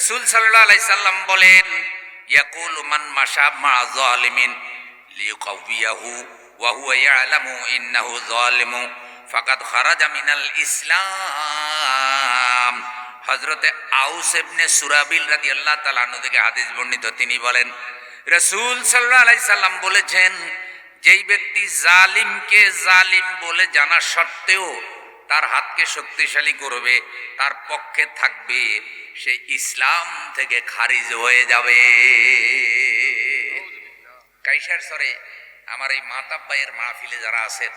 রসুল সাল্লাহ আলাই সাল্লাম বলেন, ইয়াকুল মান মাশা মা জালিমিন লিউকাউবিয়াহু ওয়া হুয়া ইয়ালামু ইন্নাহু জালিমু ফাকাদ খারাজা মিনাল ইসলাম। হযরতে আউস ইবনে সুরাবিল রাদিয়াল্লাহু তাআলা আনহু থেকে হাদিস বর্ণিত, তিনি বলেন, রসুল সাল্লাল্লাহু আলাইহি সাল্লাম বলেছেন, যেই ব্যক্তি জালিমকে জালিম বলে জানা সত্ত্বেও তার হাতকে শক্তিশালী করবে, তার পক্ষে থাকবে সে ইসলাম থেকে খারিজ হয়ে যাবে। কাইসার সরে আমার এই মাতাব্বাইয়ের মাহফিলে যারা আছেন,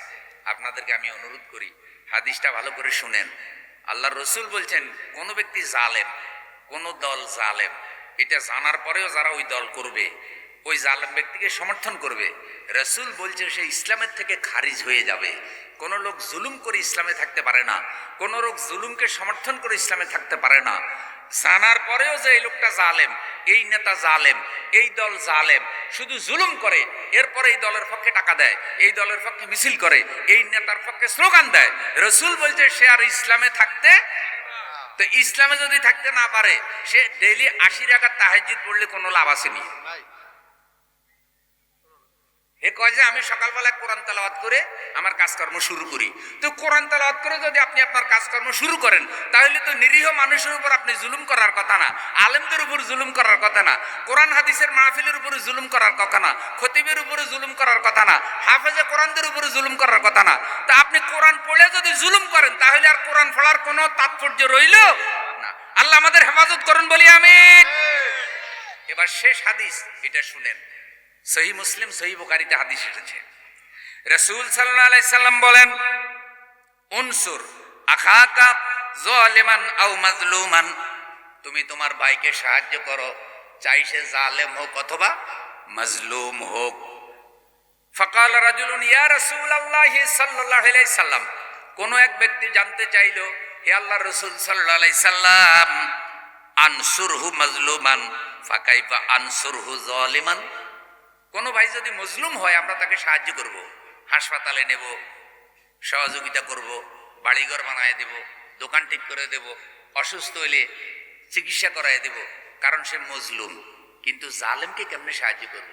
আপনাদেরকে আমি অনুরোধ করি, হাদিসটা ভালো করে শুনেন। আল্লাহ রসুল বলছেন, কোন ব্যক্তি জালেম, কোন দল জালেম, এটা জানার পরেও যারা ওই দল করবে, ওই জালেম ব্যক্তিকে সমর্থন করবে। রসুল বলছে সে ইসলামের থেকে খারিজ হয়ে যাবে। কোন লোক জুলুম করে ইসলামে থাকতে পারে না, কোন লোক জুলুমকে সমর্থন করে ইসলামে থাকতে পারে না। জানার পরেও যে এই লোকটা জালেম এই নেতা জালেম এই দল জালেম শুধু জুলুম করে এরপরে এই দলের পক্ষে টাকা দেয় এই দলের পক্ষে মিছিল করে এই নেতার পক্ষে স্লোগান দেয়। রসুল বলছে সে আর ইসলামে থাকতে তো ইসলামে যদি থাকতে না পারে সে ডেইলি আশি টাকা তাহাজিদ পড়লে কোনো লাভ আসেনি। এ কয় যে আমি সকালবেলায় কোরআন তালাওয়াত করে আমার কাজকর্ম শুরু করি। তো কোরআন তালাওয়াত করে যদি আপনি আপনার কাজকর্ম শুরু করেন তাহলে তো নিরীহ মানুষের উপর আপনি জুলুম করার কথা না আলেমদের উপর জুলুম করার কথা না কোরআন হাদিসের মাহফিলের উপরে জুলুম করার কথা না খতিবের উপরে জুলুম করার কথা না হাফেজে কোরআনদের উপরে জুলুম করার কথা না। তা আপনি কোরআন পড়ে যদি জুলুম করেন তাহলে আর কোরআন পড়ার কোনো তাৎপর্য রইল? না। আল্লাহ আমাদের হেফাজত করুন বলি আমি এবার শেষ হাদিস এটা শুনেন। সহি মুসলিম, সহি বোকারিতে হাদিস এসেছে। রসুল সাল্লাম বলেন, উনসুর আখাকা জালিমান আও মাজলুমান। তুমি তোমার ভাইকে সাহায্য করো, চাই সে জালেম হোক অথবা মাজলুম হোক। ফকাল রাজুলুন, ইয়া রাসূলুল্লাহি সাল্লাল্লাহু আলাইহি সাল্লাম, কোন এক ব্যক্তি জানতে চাইলো, হে আল্লাহ রসুল সাল্লাল্লাহু আলাইহি সাল্লাম, আনসুরহু মাজলুমান, ফাকাইফা আনসুরহু জালিমান? যদি মজলুম হয়, আমরা তাকে সাহায্য করব। হাসপাতালে নেব, সহযোগিতা করব, বাড়িঘর বানায় দেব, দোকান ঠিক করে দেব, অসুস্থ হইলে চিকিৎসা করায় দেব, কারণ সে মজলুম কিন্তু জালেমকে কেমনে সাহায্য করব?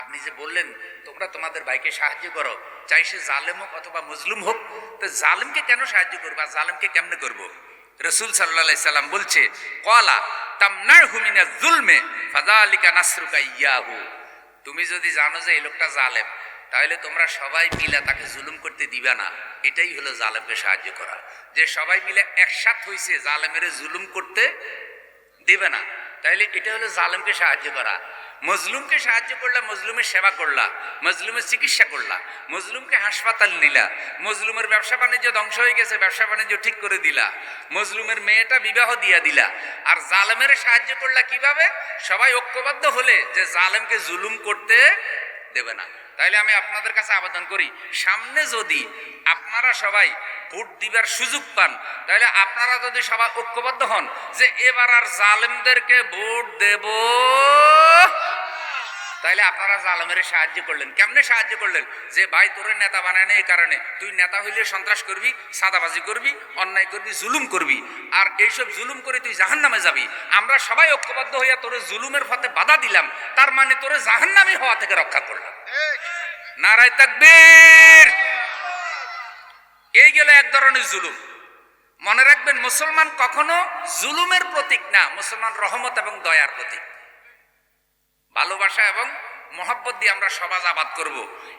আপনি যে বললেন, তোমরা তোমাদের ভাইকে সাহায্য করো। চাই সে জালেম হোক অথবা মজলুম হোক, তো জালেমকে কেন সাহায্য করব আর জালেমকে কেমনে করব? রসুল সাল্লাহ সাল্লাম বলছে কলা তামনার হুমিনা জুলমে ফাজালিকা নাসরুকা ইয়াহু। তুমি যদি জানো যে এই লোকটা জালেম, তাহলে তোমরা সবাই মিলে তাকে জুলুম করতে দিবে না। এটাই হলো জালেমকে সাহায্য করা। যে সবাই মিলে একসাথ হয়েছে জালেমের জুলুম করতে দেবে না তাইলে এটা হলো জালেমকে সাহায্য করা। মজলুমকে সাহায্য করলা মজলুমের সেবা করলা মজলুমের চিকিৎসা করলা মজলুমকে হাসপাতাল নিলা মজলুমের ব্যবসা বাণিজ্য ধ্বংস হয়ে গেছে, ব্যবসা বাণিজ্য ঠিক করে দিলা মজলুমের মেয়েটা বিবাহ দিয়া দিলা। আর জালেমের সাহায্য করলা কীভাবে? সবাই ঐক্যবদ্ধ হলে যে জালেমকে জুলুম করতে দেবে না। তাইলে আমি আপনাদের কাছে আবেদন করি, সামনে যদি আপনারা সবাই ভোট দিবার সুযোগ পান তাহলে আপনারা যদি সবাই ঐক্যবদ্ধ হন যে এবার আর জালেমদেরকে ভোট দেব তাইলে আপনারা জালেমের সাহায্য করলেন। কেমনে সাহায্য করলেন? যে, ভাই, তোর নেতা বানায় না এই কারণে। তুই নেতা হইলে সন্ত্রাস করবি, সাদাবাজি করবি, অন্যায় করবি, জুলুম করবি। আর এইসব জুলুম করে তুই জাহান নামে যাবি। আমরা সবাই ঐক্যবদ্ধ হইয়া তোর জুলুমের পথে বাধা দিলাম। তার মানে তোর জাহান নামে হওয়া থেকে রক্ষা করলাম। নারায় তাকবীর! এই গেল এক ধরনের জুলুম। মনে রাখবেন, মুসলমান কখনো জুলুমের প্রতীক না, মুসলমান রহমত এবং দয়ার প্রতীক। ভালোবাসা এবং মহাব্বত দিয়ে আমরা সমাজ আবাদ করব।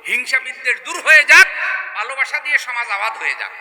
হিংসা বিদ্বেষ দূর হয়ে যাক, ভালোবাসা দিয়ে সমাজ আবাদ হয়ে যাক।